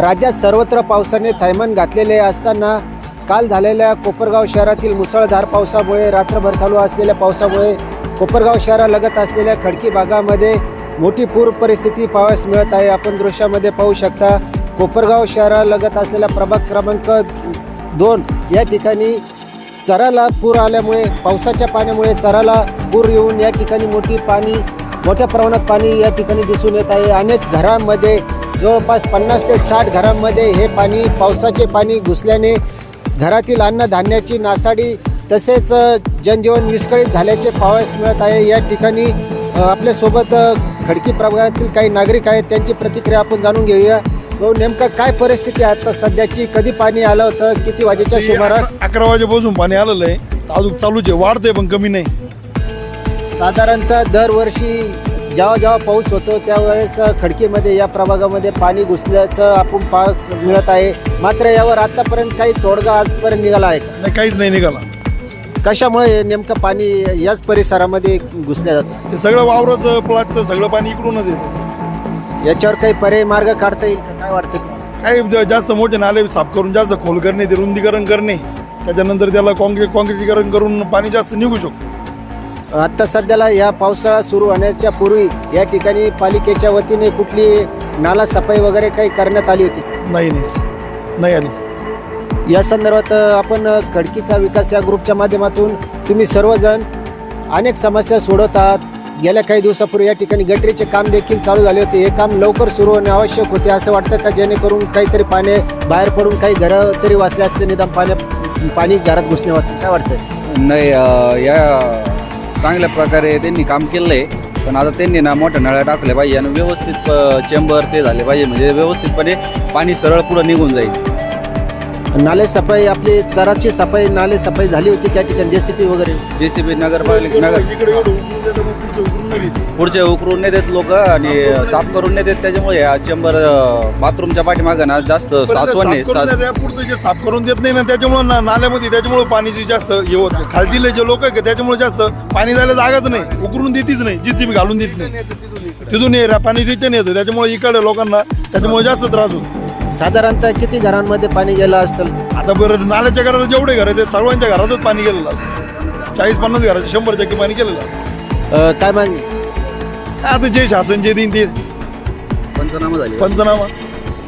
राज्यात सर्वत्र पावसाने थैमान घातलेले असताना काल झालेल्या कोपरगाव शहरातील मुसळधार पावसामुळे रात्रभर चालू असलेल्या पावसामुळे कोपरगाव शहरालगत असलेल्या खडकी भागामध्ये मोठी पूर परिस्थिती पाहावयास मिळत आहे. आपण दृश्यामध्ये पाहू शकता कोपरगाव शहरालगत असलेल्या प्रभाग क्रमांक दोन या ठिकाणी चराला पूर आल्यामुळे पावसाच्या पाण्यामुळे चराला पूर येऊन या ठिकाणी मोठी पाणी मोठ्या प्रमाणात पाणी या ठिकाणी दिसून येत आहे. अनेक घरांमध्ये जवळपास पन्नास ते साठ घरांमध्ये हे पाणी पावसाचे पाणी घुसल्याने घरातील अन्नधान्याची नासाडी तसेच जनजीवन विस्कळीत झाल्याचे पाहावयास मिळत आहे. या ठिकाणी आपल्यासोबत खडकी प्रभागातील काही नागरिक आहेत. त्यांची प्रतिक्रिया आपण जाणून घेऊया. भाऊ नेमकं काय परिस्थिती आहे? आता सध्याची कधी पाणी आलं होतं? किती वाजेच्या सुमारास? अकरा वाजेपासून पाणी आलेलं आहे. अजून चालूच आहे. वाढतंय पण कमी नाही. साधारणतः दरवर्षी जेव्हा जेव्हा पाऊस होतो त्यावेळेस खडकीमध्ये या प्रभागामध्ये पाणी घुसल्याचं आपण पास मिळत आहे मात्र यावर आतापर्यंत काही तोडगा आजपर्यंत निघाला आहे का? नाही काहीच नाही निघाला कशामुळे हे नेमकं पाणी याच परिसरामध्ये घुसल्या जातं ते सगळं वावराचं प्लाटचं सगळं पाणी इकडूनच येतं याच्यावर काही पर्याय मार्ग काढता येईल का? काय वाटतं तुम्हाला? काही ज- जास्त मोठे नाले साफ करून जास्त खोल करणे ते रुंदीकरण करणे त्याच्यानंतर त्याला कॉन्क्रीट कॉन्क्रिटीकरण करून पाणी जास्त निघू शकतो आता सध्याला या पावसाळा सुरू होण्याच्या पूर्वी या ठिकाणी पालिकेच्या वतीने कुठली नाला सफाई वगैरे काही करण्यात आली होती? नाही नाही. नाही आली. या संदर्भात अ, आपण अ, खडकीचा विकास या ग्रुपच्या माध्यमातून तुम्ही सर्वजण अनेक समस्या सोडवत आहात गेल्या काही दिवसापूर्वी या ठिकाणी गटरीचे काम देखील चालू झाले होते. हे काम लवकर सुरू होणे आवश्यक होते असं वाटतं का? जेणेकरून काहीतरी पाणी बाहेर पडून काही घरं तरी वाचले असते निदान पाण्या पाणी घरात घुसणे वाचून काय वाटतं नाही अ, या चांगल्या प्रकारे त्यांनी काम केलं आहे पण आता त्यांनी ना मोठ्या नळ्या टाकल्या पाहिजे आणि व्यवस्थित चेंबर ते झाले पाहिजे. म्हणजे व्यवस्थितपणे पाणी सरळ पुढं निघून जाईल. नाले सफाई आपली चराची सफाई नाले सफाई झाली होती त्या ठिकाणी जेसीपी वगैरे? जे सी बी नगरपालिका नगर पुढचं उकरून नाही देत लोक आणि साफ करून नाही देत त्याच्यामुळे चेंबर बाथरूमच्या पाठीमागं ना जास्त पण साचवण नाही. साफ करून साच- जे साफ करून देत नाही ना त्याच्यामुळे ना नाल्यामध्ये त्याच्यामुळे पाणीची जास्त हे होत खालतील जे लोक आहे का त्याच्यामुळे जास्त पाणी जायला जागाच नाही. उकरून देतीच नाही जीसीबी घालून देत नाही. तिथून ये पाणी रिटर्न येतं. त्याच्यामुळे इकडे लोकांना त्याच्यामुळे जास्त त्रास होतो. साधारणतः किती घरांमध्ये पाणी गेलं असेल? आता बरं नाल्याच्या घराला जेवढे घर आहे ते सर्वांच्या घरातच पाणी गेलेलं असतं चाळीस पन्नास घराचे शंभर टक्के पाणी गेलेलं असतं अ, काय मागणी? आता जे शासन जे देईन ते. पंचनामा झाले. पंचनामा?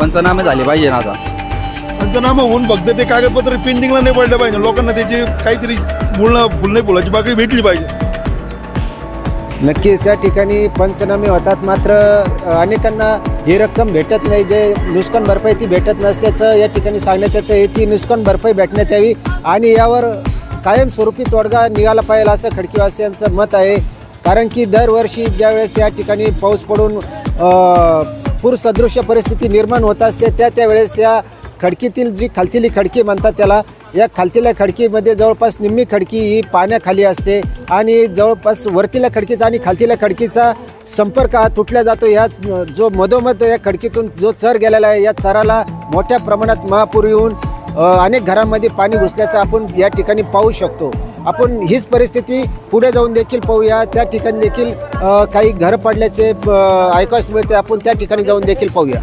पंचनामे झाले पाहिजे ना आता. पंचनामा होऊन फक्त ते कागदपत्र पेंडिंगला नाही पडलं पाहिजे. लोकांना त्याची काहीतरी मुळ फुल नाही फुलाची बाकडी भेटली पाहिजे. नक्कीच या ठिकाणी पंचनामे होतात मात्र अ, अनेकांना ही रक्कम भेटत नाही जे नुकसान भरपाई ती भेटत नसल्याचं या ठिकाणी सांगण्यात येतं. ती नुकसान भरपाई भेटण्यात यावी आणि यावर कायमस्वरूपी तोडगा निघाला पाहिजे असं खडकीवासियांचं मत आहे. कारण की दरवर्षी ज्यावेळेस या ठिकाणी पाऊस पडून पूरसदृश्य परिस्थिती निर्माण होत असते त्या त्यावेळेस या खडकीतील जी खालतीली खडकी म्हणतात त्याला या खालतील्या खडकीमध्ये जवळपास निम्मी खडकी ही पाण्याखाली असते आणि जवळपास वरतील्या खडकीचा आणि खालतील्या खडकीचा संपर्क हा तुटला जातो. या जो मधोमध या खडकीतून जो चर गेलेला आहे या चराला मोठ्या प्रमाणात महापूर येऊन अनेक घरांमध्ये पाणी घुसल्याचं आपण या ठिकाणी पाहू शकतो. आपण हीच परिस्थिती पुढे जाऊन देखील पाहूया. त्या ठिकाणी देखील काही घर पडल्याचे ऐकायस मिळते. आपण त्या ठिकाणी जाऊन देखील पाहूया.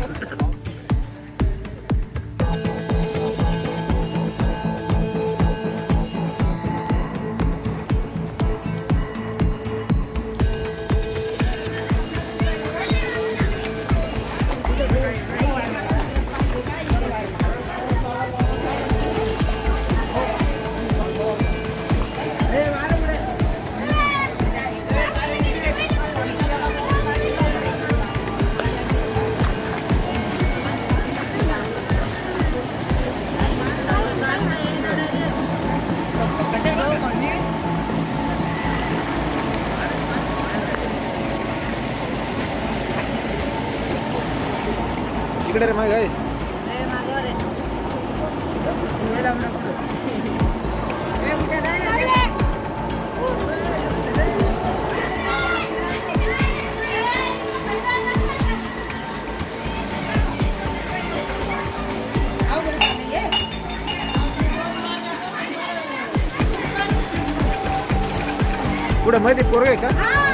इकडे रे माग आहे पुढे मध्ये पोरग आहे का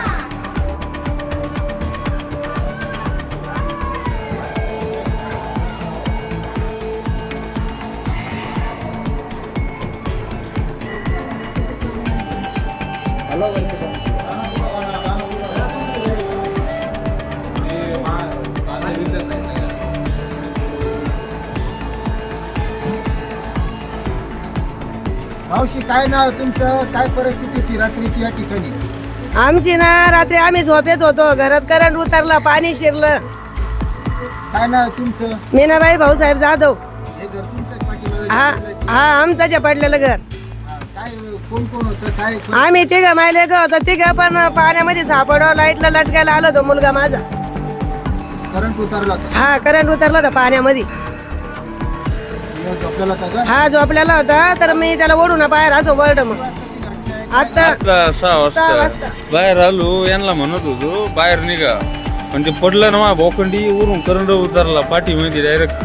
मावशी काय नाव तुमचं? काय परिस्थिती होती रात्रीची या ठिकाणी? आमची ना रात्री आम्ही झोपेत होतो. घरात करंट उतरला पाणी शिरलं. काय नाव तुमचं? मीनाबाई भाऊसाहेब जाधव. हे घर तुमचं पाठीमागं हा हा आमचं जे पडलेलं घर. काय कोण कोण होतं? काय कोण- आम्ही तिघ मायले ग होतो. तिघ पण पाण्यामध्ये सापडव लाईटला लटकायला आलो होतो मुलगा माझा. करंट उतरला होता. हा करंट उतरला होता पाण्यामध्ये. हा झोपलेला होता तर मी त्याला ओढून बाहेर असं वरड मग. आता आता सहा सहा वाजता. वाजता. बाहेर आलो यांना म्हणत होतो बाहेर निघा. पण ते पडलं ना मा भोकंडी वरून करंट उतरला पाठीमध्ये डायरेक्ट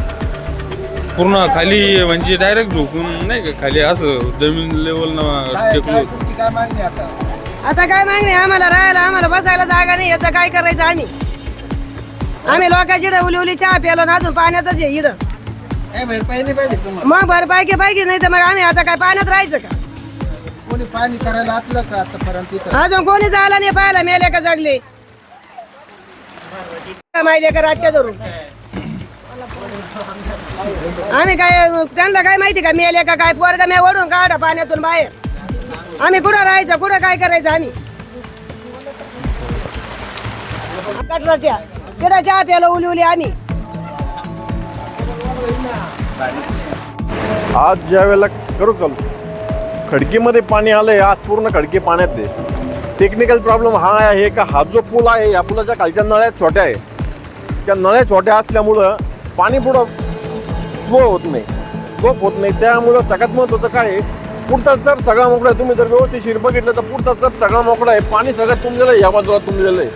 पूर्ण खाली म्हणजे डायरेक्ट झोपून नाही का खाली असं जमीन लेवल काय टेकलो काय तुमची काय मागणी आता? आता काय मागणी? आम्हाला राहायला आम्हाला बसायला जागा नाही याचं काय करायचं आम्ही? आम्ही लोकांची इडं उली उली चहा प्यालो ना अजून पाण्यातच आहे इडं काय भरपाई नाही पाहिजे तुम्हाला. मग भरपाई की पाहिजे नाही तर मग आम्ही आता काय पाण्यात राहायचं का? कोणी पाणी करायला का आतापर्यंत इथं? अजून कोणी झाला नाही पाहायला मेले का जगले? माहिले का रातच्या धरून? आम्ही काय त्यांना काय माहिती का मेले का काय पोरगा मी ओढून काढा पाण्यातून बाहेर. आम्ही कुठं राहायचं कुठं काय करायचं आम्ही? कटराच्या तिथं चहा प्यायला उली उली आम्ही. आज ज्या वेळेला करू का? खडकीमध्ये पाणी आलं आहे आज पूर्ण खडकी पाण्यात आहे. टेक्निकल प्रॉब्लेम हा आहे का? हा जो पूल आहे या पुलाच्या खालच्या नळ्या छोट्या आहे. त्या नळ्या छोट्या असल्यामुळं पाणी पुढं फ्लो होत नाही. फ्लो होत नाही. त्यामुळं सगळ्यात महत्त्वाचं काय आहे? पुढचा जर सगळा मोकळा आहे तुम्ही जर व्यवस्थित शिर बघितलं तर पुढचा जर सगळा मोकळा आहे पाणी सगळं तुंबलेलं आहे या बाजूला तुंबलेलं आहे.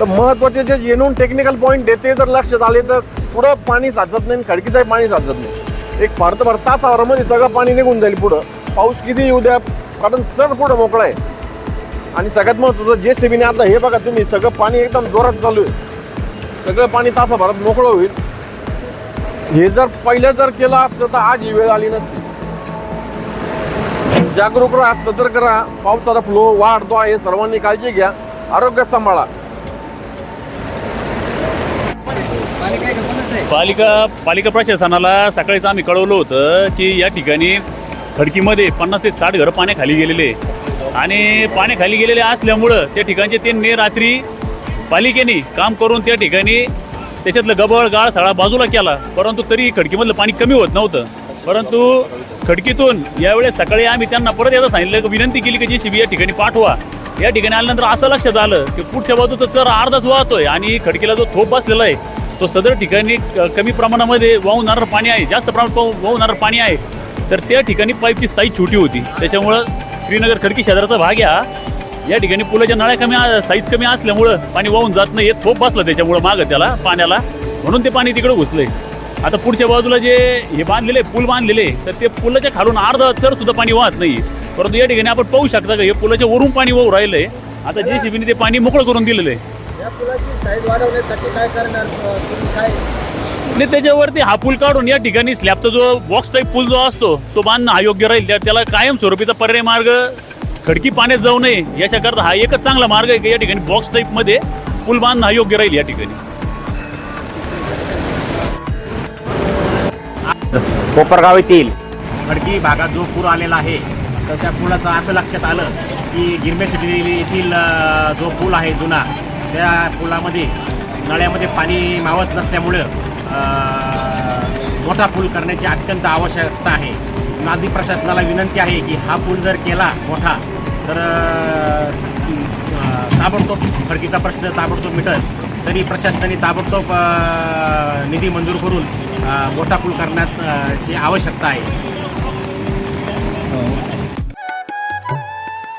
तर महत्त्वाचे जे येणून टेक्निकल पॉईंट देते जर लक्षात आले तर पुढं पाणी साचत नाही आणि खडकीचंही पाणी साचत नाही. एक फार तर फार तासावरामध्ये सगळं पाणी निघून जाईल पुढं. पाऊस किती येऊ द्या कारण चढ पुढं मोकळं आहे. आणि सगळ्यात महत्त्वाचं जे सी बीने आता हे बघा तुम्ही सगळं पाणी एकदम जोरात चालू आहे. सगळं पाणी तासाभरात मोकळं होईल. हे जर पहिलं जर केलं असतं तर आज ही वेळ आली नसती. जागरूक राहा सतर्क राहा. पावसाचा फ्लो वाढतो आहे. सर्वांनी काळजी घ्या. आरोग्य सांभाळा. पालिका पालिका प्रशासनाला सकाळीच आम्ही कळवलं होतं की या ठिकाणी खडकीमध्ये पन्नास ते साठ घरं पाण्याखाली गेलेले आणि पाण्याखाली गेलेले असल्यामुळं त्या ठिकाणचे त्यांनी रात्री पालिकेने काम करून त्या ठिकाणी त्याच्यातलं गबळ गाळ सगळा बाजूला केला. परंतु तरी खडकीमधलं पाणी कमी होत नव्हतं. परंतु खडकीतून यावेळेस सकाळी आम्ही त्यांना परत एकदा सांगितलं की विनंती केली की जी शिबी या ठिकाणी पाठवा. या ठिकाणी आल्यानंतर असं लक्षात आलं की पुढच्या बाजूचं चर अर्धाच वाहतोय आणि खडकीला जो थोप बसलेला आहे तो सदर ठिकाणी कमी प्रमाणामध्ये वाहून पाणी आहे. जास्त प्रमाणात पाहू- वाहून पाणी आहे. तर त्या ठिकाणी पाईपची साईज छोटी होती. त्याच्यामुळं श्रीनगर खडकी शेजाराचा भाग या या ठिकाणी पुलाच्या नळ्या कमी साईज कमी असल्यामुळं पाणी वाहून जात नाही हे थोप बसलं त्याच्यामुळं मागं त्याला पाण्याला. म्हणून ते पाणी तिकडे आहे आता पुढच्या बाजूला जे हे बांधलेले पूल बांधलेले तर ते पुलाच्या खालून अर्धा चर सुद्धा पाणी वाहत नाही परंतु या ठिकाणी आपण पाहू शकता का हे पुलाच्या वरून पाणी वाहू आहे आता जे शिबीने ते पाणी मोकळं करून दिलेलं आहे. या पुलाची साईज वाढवण्यासाठी काय करणार? अं, तुम्ही काय? आणि त्याच्यावरती हा पूल काढून या ठिकाणी स्लॅबचा जो बॉक्स टाईप पूल जो असतो तो बांधणं हा योग्य राहील. त्या- त्याला कायम स्वरूपीचा पर्याय मार्ग खडकी पाण्यात जाऊ नये याच्याकरता हा एकच चांगला मार्ग आहे की या ठिकाणी बॉक्स टाईपमध्ये पूल बांधणं हा योग्य राहील या ठिकाणी. कोपरगाव येथील खडकी भागात जो पूर आलेला आहे तर त्या पुलाचं असं लक्षात आलं की गिरमे सिटी येथील अ, जो पूल आहे जुना त्या पुलामध्ये नळ्यामध्ये पाणी मावत नसल्यामुळं मोठा पूल करण्याची अत्यंत आवश्यकता आहे. नागरी प्रशासनाला विनंती आहे की हा पूल जर केला मोठा तर ताबडतोब खडकीचा प्रश्न ताबडतोब मिटल. तरी प्रशासनाने ताबडतोब निधी मंजूर करून मोठा पूल करण्याची आवश्यकता आहे.